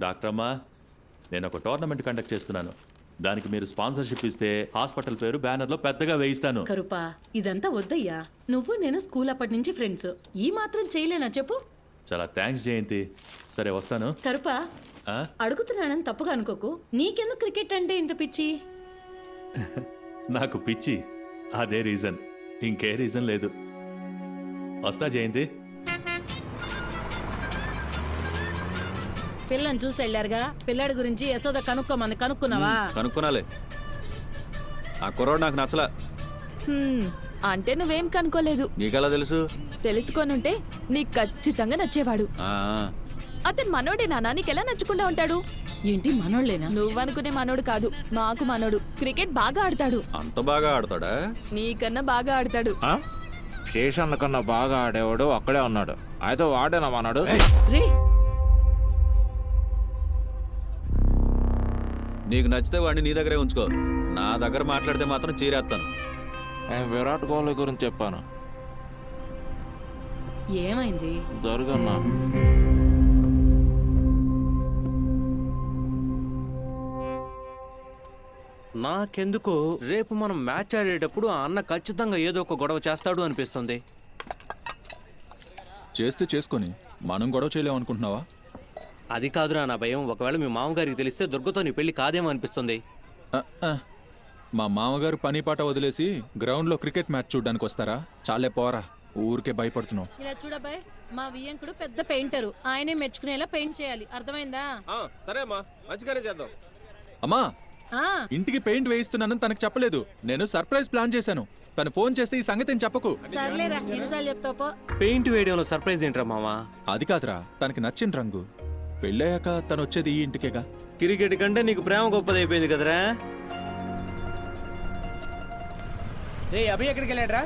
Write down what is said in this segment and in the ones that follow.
Doctor అమ్మా నేను ఒక టోర్నమెంట్ కండక్ట్ చేస్తున్నాను. దానికి మీరు స్పాన్సర్షిప్ ఇస్తే హాస్పిటల్ పేరు బ్యానర్లో పెద్దగా వేయిస్తాను. కరుపా ఇదంతా వద్దయ్యా. నువ్వు నేను స్కూల్ అప్పటి నుంచి ఫ్రెండ్స్. ఈ మాత్రం చేయలేనా చెప్పు? చాలా థ్యాంక్స్ జయంతి. సరే వస్తాను. కరుపా ఆ? అడుగుతున్నానని తప్పుగా అనుకోకు. నీకెందుకు క్రికెట్ అంటే ఇంత పిచ్చి? నాకు పిచ్చి. అదే రీజన్. ఇంకే రీజన్ లేదు. వస్తా జయంతి. పిల్లని చూసి వెళ్ళారుగా? పిల్లాడి గురించి యశోద కనుక్కోమని కనుక్కున్నావా? కనుక్కునాలే ఆ కుర్రోడు నాకు నచ్చలా. హ్మ్, అంటే నువ్వేం కనుక్కోలేదు? నీకెలా తెలుసు? తెలుసుకొనుంటే నీకు ఖచ్చితంగా నచ్చేవాడు. ఆ, అతను మనోడే నానా నీకెలా నచ్చకుండా ఉంటాడు? ఏంటి మనోళ్ళేనా? నువ్వనుకునే మనోడు కాదు నాకు మనోడు. క్రికెట్ బాగా ఆడతాడు. అంత బాగా ఆడతాడా? నీకన్నా బాగా ఆడతాడు. ఆ? శేషన్న కన్నా బాగా ఆడేవాడు అక్కడే ఉన్నాడు. అయితే వాడేనా మన్నాడు రే నీకు నచ్చితే వాడిని నీ దగ్గరే ఉంచుకో. నా దగ్గర మాట్లాడితే మాత్రం చీరేస్తాను నేను విరాట్ కోహ్లీ గురించి చెప్పాను. ఏమైంది? జరుగన్నా నాకెందుకో రేపు మనం మ్యాచ్ ఆడేటప్పుడు ఆ అన్న ఖచ్చితంగా ఏదో ఒక గొడవ చేస్తాడు అనిపిస్తుంది. చేస్తే చేసుకొని మనం గొడవ చేయలేమనుకుంటున్నావా? అది కాదురా నా భయం. ఒకవేళ మీ మామగారికి తెలిస్తే దుర్గతో నీ పెళ్ళి కాదేమో అనిపిస్తుంది. మా మామగారు పని పాట వదిలేసి గ్రౌండ్లో క్రికెట్ మ్యాచ్ చూడడానికి వస్తారా? చాలే పోరా. ఊరికే భయపడుతున్నావు. ఇలా చూడబాయ్ మా వియ్యంకుడు పెద్ద పెయింటరు. ఆయనే మెచ్చుకునేలా పెయింట్ చేయాలి. అర్థమైందా? సరే అమ్మా. మంచిగానే చేద్దాం. అమ్మా! ఆ. ఇంటికి పెయింట్ వేయిస్తున్నానని తనకు చెప్పలేదు. నేను సర్ప్రైజ్ ప్లాన్ చేశాను. తను ఫోన్ చేస్తే ఈ సంగతి చెప్పకు. సర్లేరా ఎన్నిసార్లు చెప్తావు పో. పెయింట్ వేయడంలో సర్ప్రైజ్ ఏంట్రా మామా అది కాదురా. తనకి నచ్చిన రంగు. పెళ్ళయ్యాక తను వచ్చేది ఈ ఇంటికేగా? క్రికెట్ కంటే నీకు ప్రేమ గొప్పదైపోయింది కదరా. రే అభి ఎక్కడికి వెళ్ళాడ్రా?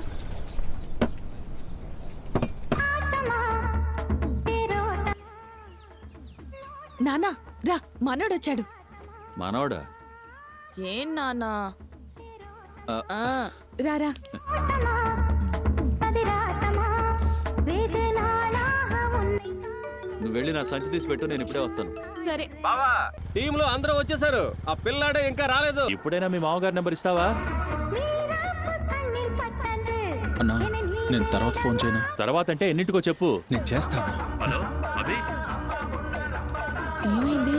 నానా రా మనోడు వచ్చాడు మనోడా? ఏం నానా? ఆ. నువ్వు వెళ్ళి నా సంచి తీసి పెట్టు నేను ఇప్పుడే వస్తాను. సరే. బావా! టీంలో అందరూ వచ్చేసారు. ఆ పిల్లాడే ఇంకా రాలేదు. ఇప్పుడైనా మీ మామగారి నెంబర్ ఇస్తావా? అన్నా నేను తర్వాత ఫోన్ చేయనా? తర్వాత అంటే ఎన్నింటికో చెప్పు. నేను చేస్తాను. హలో అభి? ఏమైంది?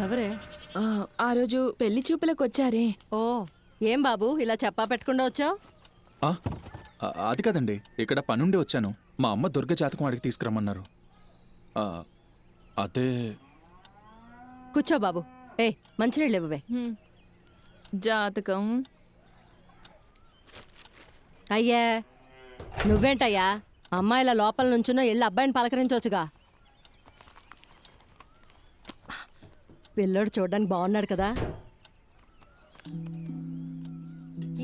ఎవరే? ఆ, ఆ రోజు పెళ్ళి చూపులకు వచ్చారే. ఓ ఏం బాబు ఇలా చెప్పా పెట్టకుండా వచ్చావు? ఆ, ఆ, అది కదండి. ఇక్కడ పనుండి వచ్చాను. మా అమ్మ దుర్గ జాతకం అడిగి తీసుకురమ్మన్నారు. అదే కూర్చో బాబు ఏ మంచినీళ్ళు ఇవ్వవే హ్మ్. జాతకం అయ్యా నువ్వేంటయ్యా అమ్మాయిల లోపల నుంచునో వెళ్ళి అబ్బాయిని పలకరించవచ్చుగా పిల్లోడు చూడడానికి బాగున్నాడు కదా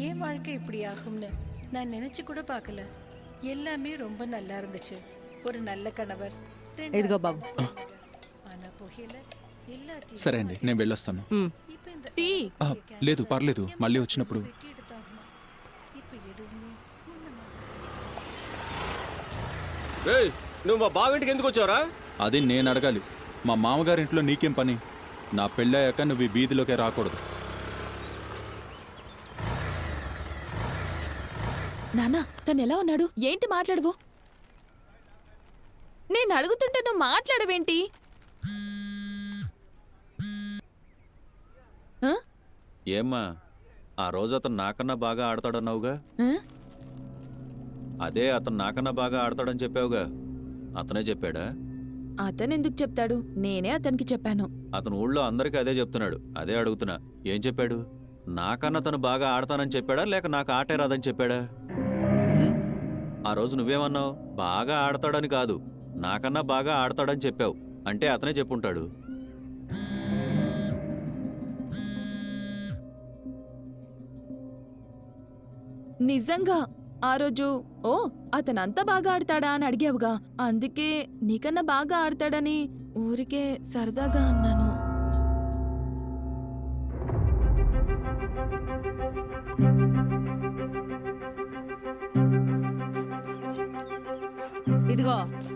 என் வாழ்க்கை இப்படி ஆகும்னு நான் நினைச்சு கூட பார்க்கல எல்லாமே ரொம்ப நல்லா இருந்துச்சு ஒரு நல்ல கணவர் ரெண்டு ఇదిగో బాబు. సరే అండి నేను వెళ్ళొస్తాను. లేదు పర్లేదు మళ్ళీ వచ్చినప్పుడు. ఏయ్ నువ్వు మా బావింటికి ఎందుకు వచ్చావరా? అది నేను అడగాలి. మా మామగారింట్లో నీకేం పని? నా పెళ్ళయ్యాక నువ్వు ఈ వీధిలోకే రాకూడదు. నానా తను ఎలా ఉన్నాడు? ఏంటి మాట్లాడవు? నేను అడుగుతుంటే నువ్వు మాట్లాడవేంటి? ఏమ్మా ఆ రోజు అతను నాకన్నా బాగా ఆడతాడన్నావుగా? అదే అతను నాకన్నా బాగా ఆడతాడని చెప్పావుగా. అతనే చెప్పాడా? అతను ఎందుకు చెప్తాడు? నేనే అతనికి చెప్పాను. అతను ఊళ్ళో అందరికీ అదే చెప్తున్నాడు. అదే అడుగుతున్నా. ఏం చెప్పాడు? నాకన్నా తను బాగా ఆడతానని చెప్పాడా? లేక నాకు ఆటే రాదని చెప్పాడా? ఆ రోజు నువ్వేమన్నావు? బాగా ఆడతాడని కాదు. నాకన్నా బాగా ఆడతాడని చెప్పావు. అంటే అతనే చెప్పుంటాడు. నిజంగా. ఆ రోజు ఓ అతనంతా బాగా ఆడతాడా అని అడిగావుగా. అందుకే నీకన్నా బాగా ఆడతాడని ఊరికే సరదాగా అన్నాను.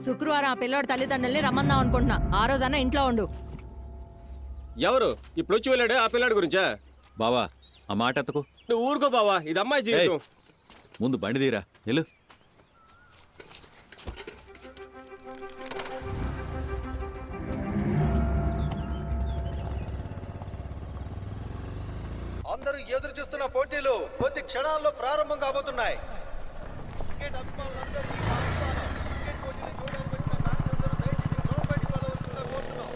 శుక్రవారం ఆ పిల్లోడి తల్లిదండ్రుల్ని రమ్మందాం అనుకుంటున్నా. ఆ రోజన్నా ఇంట్లో ఉండు. ఎవరు? ఇప్పుడు వచ్చి వెళ్ళాడే ఆ పిల్లాడి గురించా? బావా ఆ మాట ఎత్తకు. నువ్వు ఊరుకో బావా ఇది అమ్మాయి జీవితం. ముందు బండి తీరా వెళ్ళు అందరూ ఎదురు చూస్తున్న పోటీలు కొద్ది క్షణాల్లో ప్రారంభం కాబోతున్నాయి. అభిమానులందరికీ మా ఆహ్వానం. క్రికెట్ పోటీలు చూడడానికి వచ్చిన ఫ్యాన్స్ అందరూ దయచేసి గ్రౌండ్ బయటికి వెళ్ళవలసిందిగా కోరుతున్నాం.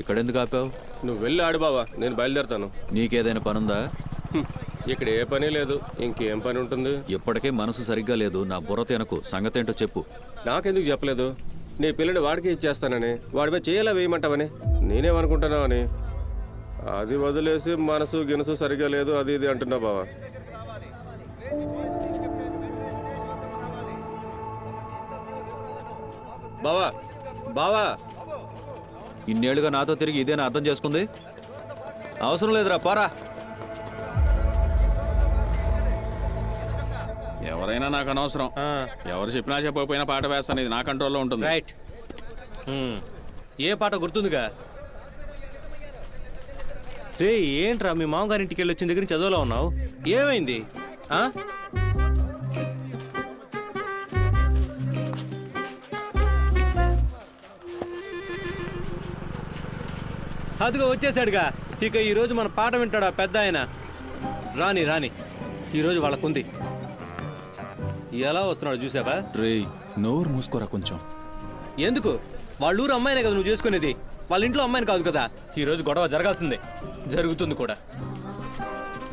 ఇక్కడెందుకు ఆపావు? నువ్వు వెళ్ళి ఆడు బావా నేను బయలుదేరుతాను. నీకేదైనా పనుందా. ఇక్కడ ఏ పని లేదు ఇంకేం పని ఉంటుంది? ఇప్పటికే మనసు సరిగ్గా లేదు నా బుర్ర తినకు. సంగతేంటో చెప్పు. నాకెందుకు చెప్పలేదు? నీ పిల్లని వాడికి ఇచ్చేస్తానని వాడి మీద చేయాలా వేయమంటావని. నేనేమనుకుంటున్నావని అది వదిలేసి మనసు గినసు సరిగ్గా లేదు అది ఇది అంటున్నావు బావా. బావా బావా. ఇన్నేళ్ళుగా నాతో తిరిగి ఇదేనా అర్థం చేసుకుంది? అవసరం లేదురా పోరా. ఎవరైనా నాకు అనవసరం. ఎవరు చెప్పినా చెప్పకపోయినా పాట వేస్తాను ఇది నా కంట్రోల్లో ఉంటుంది. రైట్ హ్మ్. ఏ పాట గుర్తుందిగా? రే ఏంట్రా మీ మామగారి ఇంటికి వెళ్ళి వచ్చిన దగ్గర నుంచి చదువులో ఉన్నావు? ఏమైంది? అదిగో వచ్చేసాడుగా. ఇక ఈరోజు మన పాట వింటాడా పెద్ద ఆయన? రాని రాని. ఈరోజు వాళ్ళకుంది. ఎలా వస్తున్నాడు చూసావా? రేయ్ నోరు మూసుకోరా కొంచెం. ఎందుకు? వాళ్ళ ఊరు అమ్మాయినే కదా నువ్వు చేసుకునేది. వాళ్ళ ఇంట్లో అమ్మాయిని కాదు కదా. ఈ రోజు గొడవ జరగాల్సిందే. జరుగుతుంది కూడా.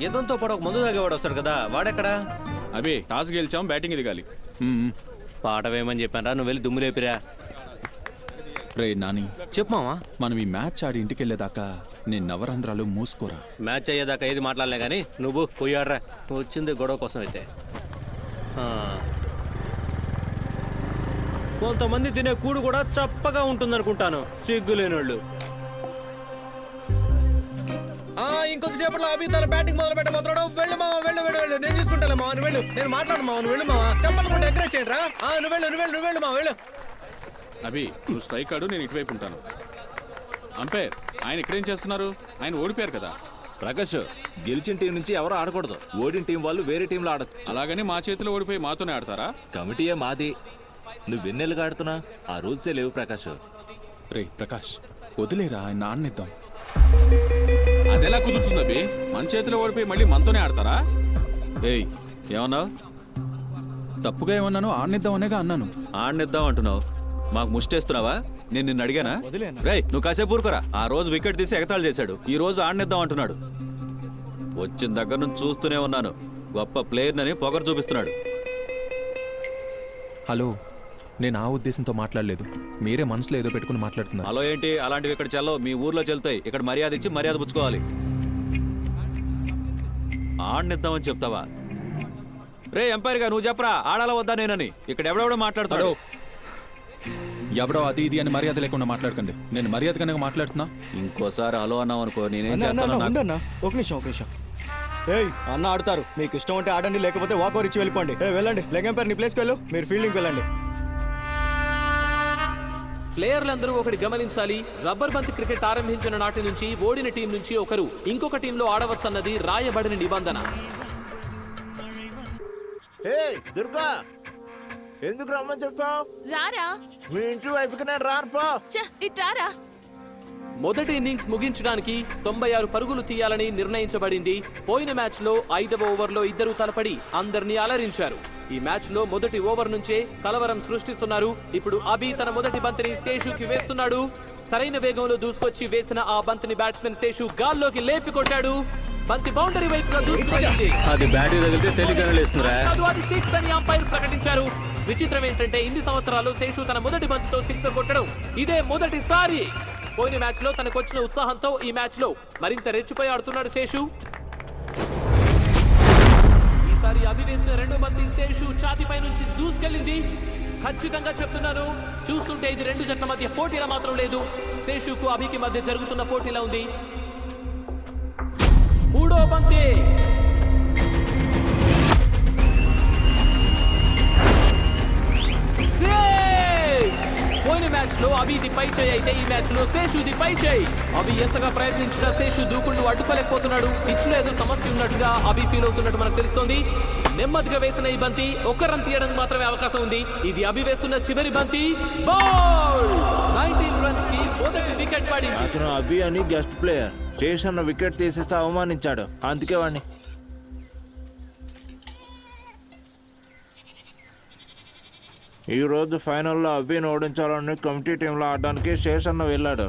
ఎదంతో పాటు ఒక మందు తాగేవాడు వస్తాడు కదా. వాడెక్కడా? అబే టాస్ గెలిచాం బ్యాటింగ్ దిగాలి. పాట వేయమని చెప్పాను నువ్వు వెళ్ళి దుమ్ము లేపిరా. రే నాని. చెప్పు మావా మనం ఈ మ్యాచ్ ఆడి ఇంటికి వెళ్ళేదాకా నేను నవరంధ్రాలు మూసుకోరా. మ్యాచ్ అయ్యేదాకా ఏది మాట్లాడలే కానీ నువ్వు పోయాడ్రా. వచ్చింది గొడవ కోసం అయితే. కొంతమంది తినే కూడు కూడా చప్పగా ఉంటుందనుకుంటాను. సిగ్గు లేనోళ్ళు ఆ ఇంకొద్దిసేపట్లో అభి తన బ్యాటింగ్ మొదలు పెట్టబోతున్నాడు వెళ్ళు మావా వెళ్ళు వెళ్ళు వెళ్ళు. నేను చూసుకుంటాను మావా నువ్వు వెళ్ళు. నేను మాట్లాడు మావా నువ్వు వెళ్ళు మావా చెప్పలు కూడా ఎంకరేజ్ చేయండి రా ఆ, నువ్వు వెళ్ళు నువ్వు వెళ్ళు నువ్వు వెళ్ళు మావా వెళ్ళు. అభి నువ్వు స్ట్రైక్ ఆడు నేను ఇటువైపు ఉంటాను. అంపైర్ ఆయన ఇక్కడేం చేస్తున్నారు? ఆయన ఓడిపోయారు కదా. ప్రకాష్ గెలిచిన టీం నుంచి ఎవరు ఆడకూడదు. ఓడిన టీం వాళ్ళు వేరే టీంలో ఆడచ్చు. అలాగని మా చేతిలో ఓడిపోయి మాతోనే ఆడతారా? కమిటీయే మాది. నువ్వు వెన్నెలుగా ఆడుతున్నా? ఆ రూల్సే లేవు ప్రకాష్. రే ప్రకాష్ వదిలేరా ఆయన నాన్నిద్దాం. అదెలా కుదురుతుంది అభి? మన చేతిలో ఓడిపోయి మళ్ళీ మనతోనే ఆడతారా? ఏయ్ ఏమన్నావు? తప్పుగా ఏమన్నాను? ఆడనిద్దాం అనేగా అన్నాను. ఆడనిద్దాం అంటున్నావు. మాకు ముష్టేస్తున్నావా? నేను నిన్ను అడిగానా? రేయ్ నువ్వు కాసేపు ఊరుకోరా. ఆ రోజు వికెట్ తీసి ఎగతాళి చేశాడు. ఈ రోజు ఆడనిద్దాం అంటున్నాడు. వచ్చిన దగ్గర నుంచి చూస్తూనే ఉన్నాను. గొప్ప ప్లేయర్నని పొగరు చూపిస్తున్నాడు. హలో నేను ఆ ఉద్దేశంతో మాట్లాడలేదు. మీరే మనసులో ఏదో పెట్టుకుని మాట్లాడుతున్నారు. హలో ఏంటి? అలాంటివి ఇక్కడ చెల్లవు. మీ ఊర్లో చెల్తాయి. ఇక్కడ మర్యాద ఇచ్చి మర్యాద పుచ్చుకోవాలి. ఆడనిద్దామని చెప్తావా? రే ఎంపైర్గా నువ్వు చెప్పరా? ఆడాలా వద్దా నేనని? ఇక్కడ ఎవడెవడో మాట్లాడతాడు ఎవడో అది ఇది అని మర్యాద లేకుండా మాట్లాడకండి. నేను మర్యాద కనుక మాట్లాడుతున్నా. ఇంకోసారి హలో అన్నావు అనుకో నేనేం చేస్తానో నాకు ఉండన్నా ఒక నిమిషం ఒక నిమిషం. ఏయ్ అన్న ఆడుతారు. మీకు ఇష్టం ఉంటే ఆడండి లేకపోతే వాక్ ఓవర్ ఇచ్చి వెళ్ళిపోండి. ఏ వెళ్ళండి. లెగంపేర్ నీ ప్లేస్కి వెళ్ళు. మీరు ఫీల్డింగ్కి వెళ్ళండి. ప్లేయర్లందరూ ఒకటి గమనించాలి. రబ్బర్ బంతి క్రికెట్ ఆరంభించిన నాటి నుంచి ఓడిన టీం నుంచి ఒకరు ఇంకొక టీంలో ఆడవచ్చన్నది రాయబడిన నిబంధన. ఏ దుర్గా! ఎందుకు రమ్మని చెప్పావు? రారా. మీ ఇంటి వైపుకి నేను రాను పో. ఛ, ఇట్రారా మొదటి ఇన్నింగ్స్ ముగించడానికి తొంభై ఆరు పరుగులు తీయాలని నిర్ణయించబడింది. పోయిన మ్యాచ్లో ఐదవ ఓవర్లో ఇద్దరు తలపడి అందరినీ అలరించారు. ఈ మ్యాచ్లో మొదటి ఓవర్ నుంచే కలవరం సృష్టిస్తున్నారు. ఇప్పుడు అభి తన మొదటి బంతిని శేషుకి వేస్తున్నాడు. సరైన వేగంలో దూసుకొచ్చి వేసిన ఆ బంతిని బ్యాట్స్మెన్ శేషు గాల్లోకి లేపి కొట్టాడు. బంతి బౌండరీ వైపుగా దూసుకువెళ్ళింది అది బ్యాటరీ తగిలితే తెలియగానే లేస్తుందిరా. కాదు అది సిక్స్ అని అంపైర్ ప్రకటించారు. విచిత్రం ఏంటంటే ఇన్ని సంవత్సరాలు శేషు తన మొదటి బంతితో సిక్సర్ కొట్టడం. ఇదే మొదటిసారి. పోయిన మ్యాచ్లో తనకు వచ్చిన ఉత్సాహంతో ఈ మ్యాచ్లో మరింత రెచ్చిపోయి ఆడుతున్నాడు శేషు. ఈసారి అభి వేసిన రెండో బంతి శేషు ఛాతిపై నుంచి దూసుకెళ్ళింది. ఖచ్చితంగా చెప్తున్నాను చూస్తుంటే ఇది రెండు జట్ల మధ్య పోటీలా మాత్రం లేదు. శేషుకు అభికి మధ్య జరుగుతున్న పోటీలా ఉంది. మూడో బంతి. పోయిన మ్యాచ్లో అభిది పై చేయి అయితే ఈ మ్యాచ్లో శేషుది పై చేయి. అభి ఎంతగా ప్రయత్నించినా శేషు దూకుడు అడ్డుకోలేకపోతున్నాడు. పిచ్లో ఏదో సమస్య ఉన్నట్టుగా అభి ఫీల్ అవుతున్నట్టు మనకు తెలుస్తోంది. నెమ్మదిగా వేసిన ఈ బంతి ఒక్క రన్ తీయడానికి మాత్రమే అవకాశం ఉంది. ఇది అభి వేస్తున్న చివరి బంతి. బౌల్ నైన్టీన్ రన్స్కి మొదటి వికెట్ పడింది. అతను అభి అని గెస్ట్ ప్లేయర్ శేషన్న వికెట్ తీసేసి అవమానించాడు. అందుకే వాడిని ఈ రోజు ఫైనల్లో అభిని ఓడించాలని కమిటీ టీంలో ఆడడానికి శేషన్న వెళ్ళాడు.